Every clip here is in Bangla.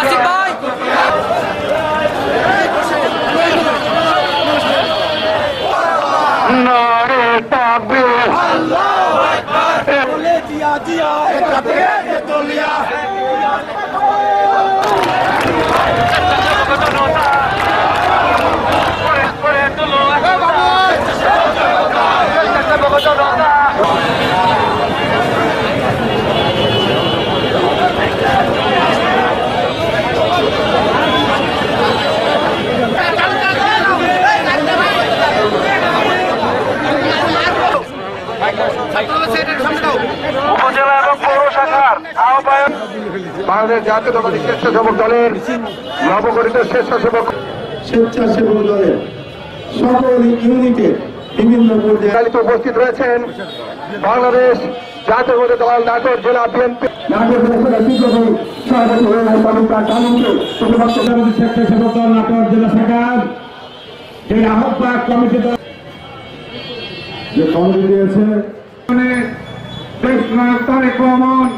আসিফ ভাই নারে তাকবীর আল্লাহু আকবার তোলে জিয়া জিয়া এটা দিয়ে তোলিয়া বাংলাদেশ জাতীয়তাবাদী স্বেচ্ছাসেবক দলের নবগঠিত স্বেচ্ছাসেবক স্বেচ্ছাসেবক দলের সকল ইউনিটের বিভিন্ন পর্যায়ে উপস্থিত রয়েছেন বাংলাদেশ জাতীয়তাবাদী দল নাটোর জেলা বিএনপি। স্বেচ্ছাসেবক দল নাটোর জেলা শাখার এই আহ্বায়ক কমিটি দল যে কমিটি দিয়েছে। তারেক রহমান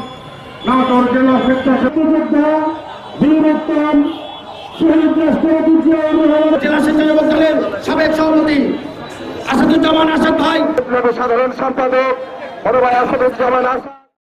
নাটোর জেলা স্বেচ্ছাসেবক যোদ্ধা বীরোত্তম জেলা স্বেচ্ছাসেবক দলের সাবেক সভাপতি আসাদুজ্জামান আসাদ ভাই। সাধারণ সম্পাদক বড় ভাই আসাদুজ্জামান আসাদ।